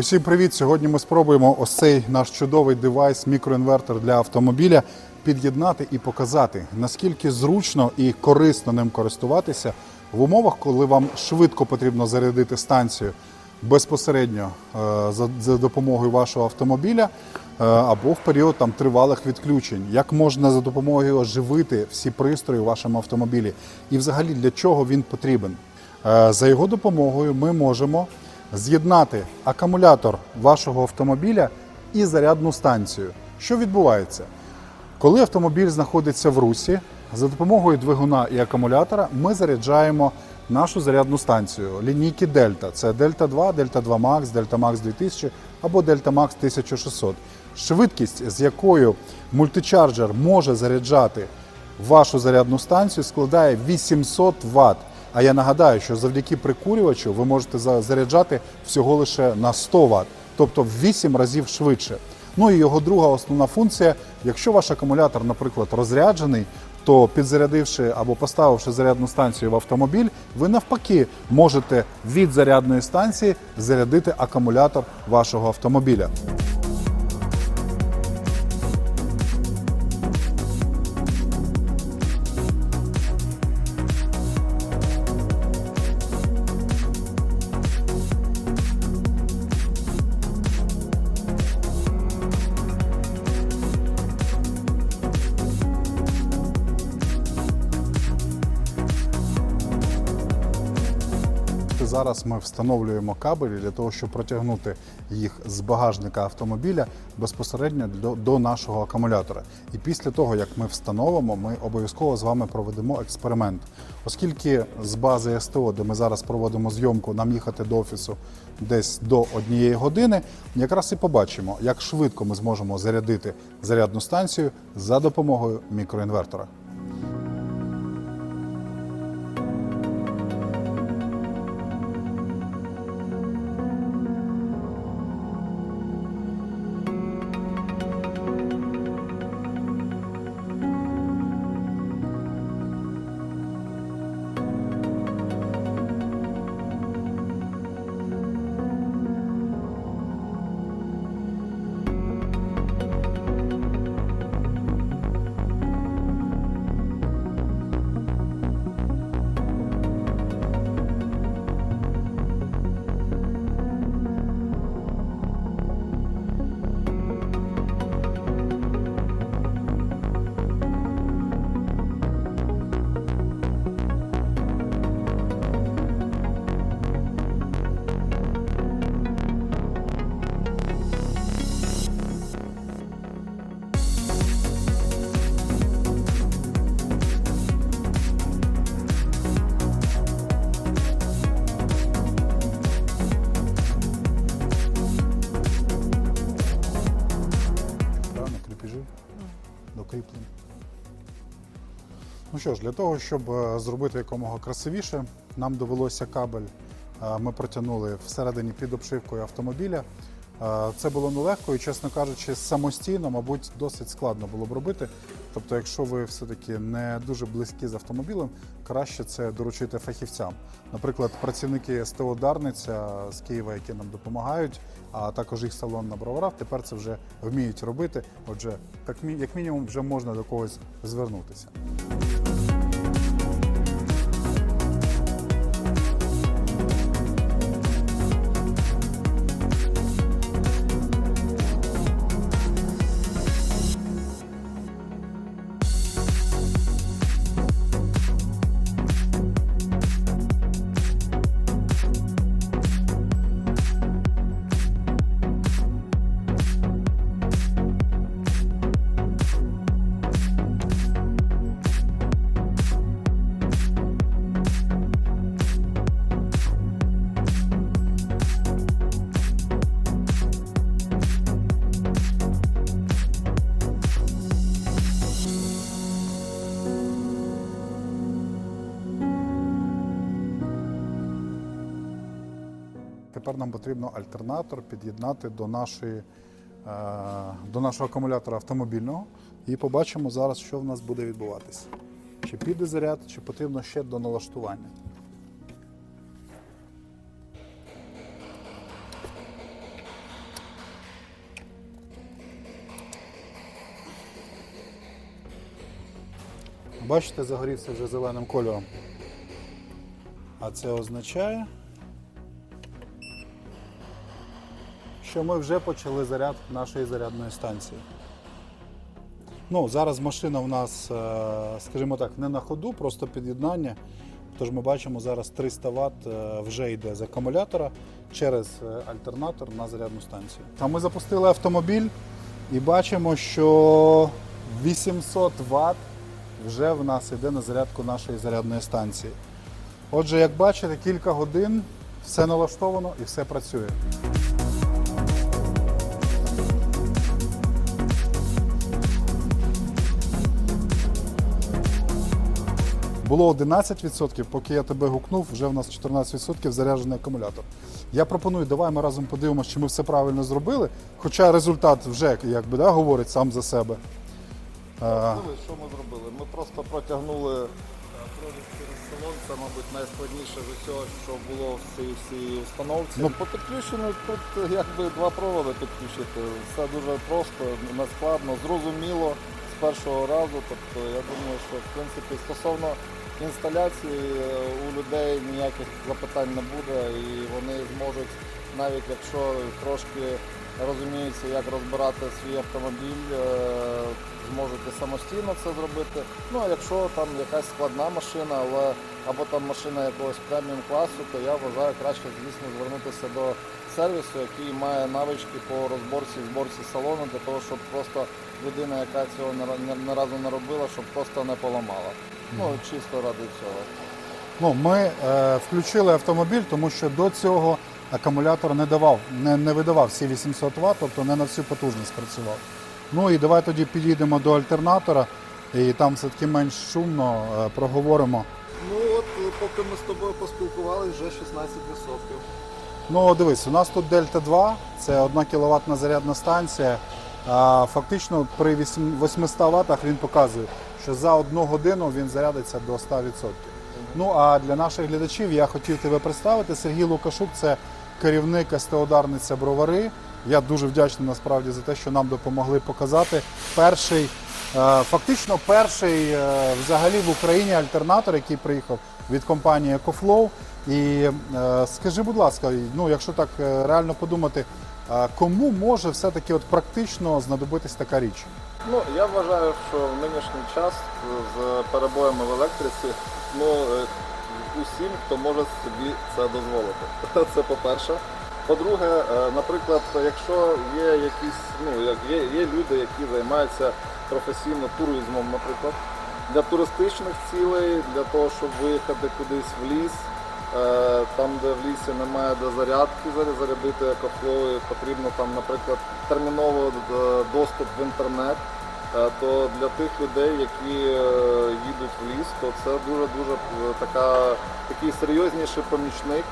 Усім привіт! Сьогодні ми спробуємо ось цей наш чудовий девайс, мікроінвертор для автомобіля, під'єднати і показати, наскільки зручно і корисно ним користуватися в умовах, коли вам швидко потрібно зарядити станцію безпосередньо е, за, допомогою вашого автомобіля е, або в період там тривалих відключень. Як можна за допомогою оживити всі пристрої у вашому автомобілі, і взагалі для чого він потрібен? Е, За його допомогою ми можемо з'єднати акумулятор вашого автомобіля і зарядну станцію. Що відбувається? Коли автомобіль знаходиться в русі, за допомогою двигуна і акумулятора ми заряджаємо нашу зарядну станцію лінійки Дельта. Це Дельта 2, Дельта 2 Max, Дельта Max 2000 або Дельта Max 1600. Швидкість, з якою мультичарджер може заряджати вашу зарядну станцію, складає 800 Вт. А я нагадаю, що завдяки прикурювачу ви можете за- заряджати всього лише на 100 Вт, тобто в 8 разів швидше. Ну і його друга основна функція: якщо ваш акумулятор, наприклад, розряджений, то підзарядивши або поставивши зарядну станцію в автомобіль, ви навпаки можете від зарядної станції зарядити акумулятор вашого автомобіля. Зараз ми встановлюємо кабелі для того, щоб протягнути їх з багажника автомобіля безпосередньо до, до нашого акумулятора. І після того, як ми встановимо, ми обов'язково з вами проведемо експеримент. Оскільки з бази СТО, де ми зараз проводимо зйомку, нам їхати до офісу десь до однієї години, якраз і побачимо, як швидко ми зможемо зарядити зарядну станцію за допомогою мікроінвертора. Ну що ж, для того, щоб е, зробити якомога красивіше, нам довелося кабель. е, Ми протягнули всередині під обшивкою автомобіля. Е, Це було нелегко і, чесно кажучи, самостійно, мабуть, досить складно було б робити. Тобто, якщо ви все-таки не дуже близькі з автомобілем, краще це доручити фахівцям. Наприклад, працівники СТО Дарниця з Києва, які нам допомагають, а також їх салон на броварах, тепер це вже вміють робити. Отже, як мінімум, вже можна до когось звернутися. Тепер нам потрібно альтернатор під'єднати до нашої, е, до нашого акумулятора автомобільного і побачимо зараз, що в нас буде відбуватися. Чи піде заряд, чи потрібно ще до налаштування. Бачите, загорівся вже зеленим кольором. А це означає, що ми вже почали заряд нашої зарядної станції. Ну, зараз машина в нас, е, скажімо так, не на ходу, просто під'єднання. Тож ми бачимо, зараз 300 Вт е, вже йде з акумулятора через е, альтернатор на зарядну станцію. А ми запустили автомобіль і бачимо, що 800 Вт вже в нас йде на зарядку нашої зарядної станції. Отже, як бачите, кілька годин все налаштовано і все працює. Було 11%, поки я тебе гукнув, вже в нас 14% заряджений акумулятор. Я пропоную, давай ми разом подивимося, чи ми все правильно зробили. Хоча результат вже якби, да, говорить сам за себе. Е, Ну, що ми зробили? Ми просто протягнули е, провід через салон. Це, мабуть, найскладніше з усього, що було в цій всій установці. Ну, по підключенню тут е, якби два проводи підключити. Все дуже просто, нескладно, зрозуміло з першого разу. Тобто я думаю, що в принципі стосовно інсталяції е, у людей ніяких запитань не буде і вони зможуть, навіть якщо трошки розуміються, як розбирати свій автомобіль, е, зможуть самостійно це зробити. Ну а якщо там якась складна машина, але або там машина якогось преміум класу, то я вважаю краще, звісно, звернутися до сервісу, який має навички по розборці зборці салону, для того, щоб просто людина, яка цього не разу не робила, щоб просто не поламала. Ну чисто ради цього. Ну, ми е, включили автомобіль, тому що до цього акумулятор не давав, не, не видавав всі 800 Вт, тобто не на всю потужність працював. Ну і давай тоді підійдемо до альтернатора, і там все-таки менш шумно е, проговоримо. Ну от поки ми з тобою поспілкувалися, вже 16%. Ну, дивись, у нас тут Дельта 2, це 1 кВт зарядна станція. А фактично при 800 Вт він показує, що за одну годину він зарядиться до 100%. Ну а для наших глядачів я хотів тебе представити. Сергій Лукашук це керівник СТО-дарниця Бровари. Я дуже вдячний насправді за те, що нам допомогли показати перший, е, фактично перший е, взагалі в Україні альтернатор, який приїхав від компанії EcoFlow. І е, скажи, будь ласка, ну якщо так реально подумати, кому може все-таки от практично знадобитись така річ? Ну, я вважаю, що в нинішній час з перебоями в електриці, ну е, усім, хто може собі це дозволити. Це по-перше. По-друге, е, наприклад, якщо є якісь, ну є, є люди, які займаються професійно туризмом, наприклад, для туристичних цілей, для того, щоб виїхати кудись в ліс, е, там, де в лісі немає де зарядки, заря- зарядити екофлоу, потрібно там, наприклад, терміново е, доступ в інтернет. Е, То для тих людей, які е, їдуть в ліс, то це дуже дуже така такий серйозніший помічник.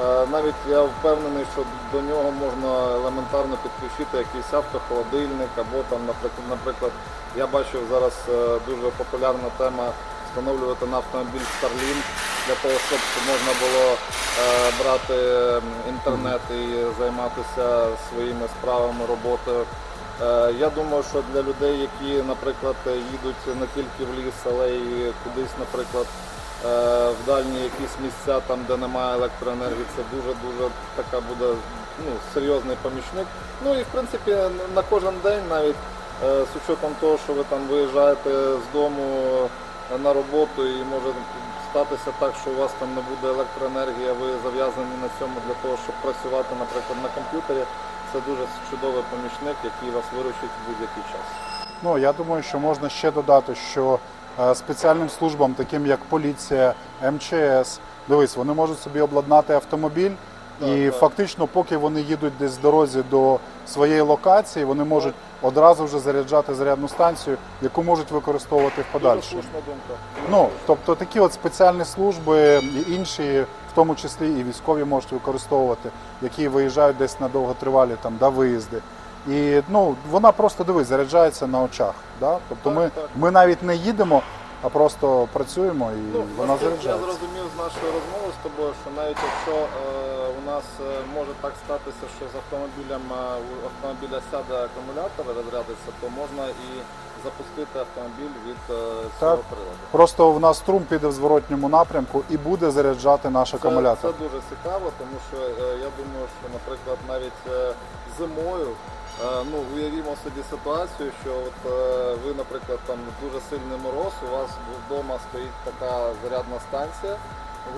Е, Навіть я впевнений, що до нього можна елементарно підключити якийсь автохолодильник, або там, наприклад, я бачив зараз е, дуже популярна тема встановлювати на автомобіль Starlink для того, щоб можна було е, брати інтернет і займатися своїми справами, роботою. Е, Я думаю, що для людей, які, наприклад, їдуть не тільки в ліс, але й кудись, наприклад, е, в дальні якісь місця, там, де немає електроенергії, це дуже-дуже така буде ну, серйозний помічник. Ну і в принципі на кожен день навіть з учетом того, що ви там виїжджаєте з дому на роботу і може статися так, що у вас там не буде електроенергії, ви зав'язані на цьому для того, щоб працювати, наприклад, на комп'ютері. Це дуже чудовий помічник, який вас виручить в будь-який час. Ну я думаю, що можна ще додати, що е, спеціальним службам, таким як поліція, МЧС, дивись, вони можуть собі обладнати автомобіль. І фактично, поки вони їдуть десь з дорозі до своєї локації, вони можуть одразу вже заряджати зарядну станцію, яку можуть використовувати в подальшому. Ну тобто такі от спеціальні служби і інші, в тому числі і військові можуть використовувати, які виїжджають десь на довготривалі там да, виїзди. І ну вона просто дивись, заряджається на очах. Да? Тобто Так, ми, так. ми навіть не їдемо, а просто працюємо і Ну, вона наскільки я зрозумів з нашої розмови з тобою, що навіть якщо е, у нас е, може так статися, що з автомобілем е, автомобіля сяде акумулятор, розрядиться, то можна і запустити автомобіль від е, цього Так. приладу. Просто в нас струм піде в зворотньому напрямку і буде заряджати наш Це, акумулятор. це дуже цікаво, тому що е, я думаю, що, наприклад, навіть е, зимою, ну уявімо собі ситуацію, що от е, ви, наприклад, там дуже сильний мороз, у вас вдома стоїть така зарядна станція.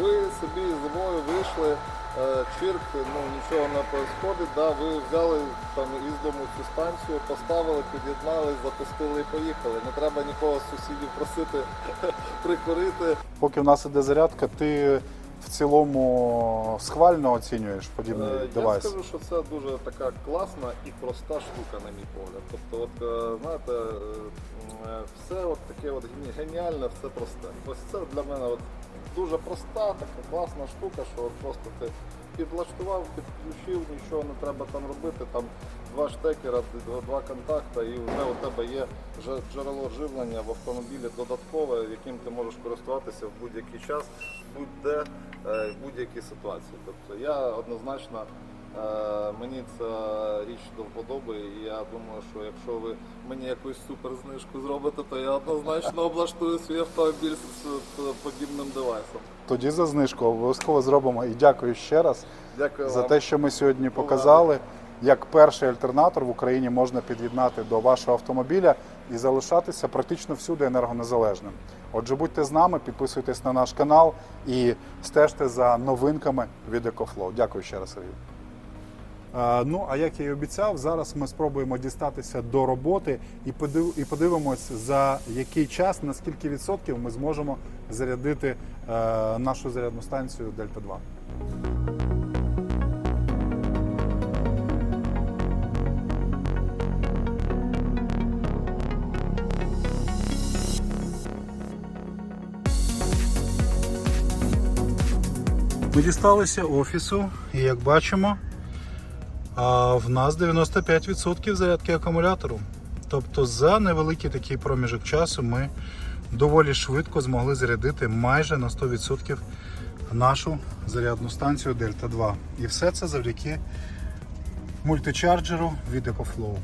Ви собі зимою вийшли, е, чирк, ну нічого не происходить, да, ви взяли там із дому цю станцію, поставили, під'єднали, запустили і поїхали. Не треба нікого з сусідів просити прикурити. Поки в нас іде зарядка, ти в цілому схвально оцінюєш подібний Е, Я девайс. скажу, що це дуже така класна і проста штука, на мій погляд. Тобто, от е, знаєте, е, е, все от таке от геніальне, все просте. Ось це для мене от дуже проста, така класна штука, що от просто ти підлаштував, підключив, нічого не треба там робити. Там два штекера, два, два контакта, і вже у тебе є джерело живлення в автомобілі додаткове, яким ти можеш користуватися в будь-який час, будь-де, е, в будь-якій ситуації. Тобто я однозначно. е, Мені ця річ до вподоби, і я думаю, що якщо ви мені якусь суперзнижку зробите, то я однозначно облаштую свій автомобіль з, з подібним девайсом. Тоді за знижку обов'язково зробимо. І дякую ще раз Дякую за вам. те, що ми сьогодні показали, як перший альтернатор в Україні можна під'єднати до вашого автомобіля і залишатися практично всюди енергонезалежним. Отже, будьте з нами, підписуйтесь на наш канал і стежте за новинками від EcoFlow. Дякую ще раз, Сергій. Ну, а як я і обіцяв, зараз ми спробуємо дістатися до роботи і подив- і подивимось, за який час, на скільки відсотків ми зможемо зарядити е, нашу зарядну станцію Дельта 2. Ми дісталися офісу, і як бачимо, в нас 95% зарядки акумулятору. Тобто за невеликий такий проміжок часу ми доволі швидко змогли зарядити майже на 100% нашу зарядну станцію Delta 2. І все це завдяки мультичарджеру від EcoFlow.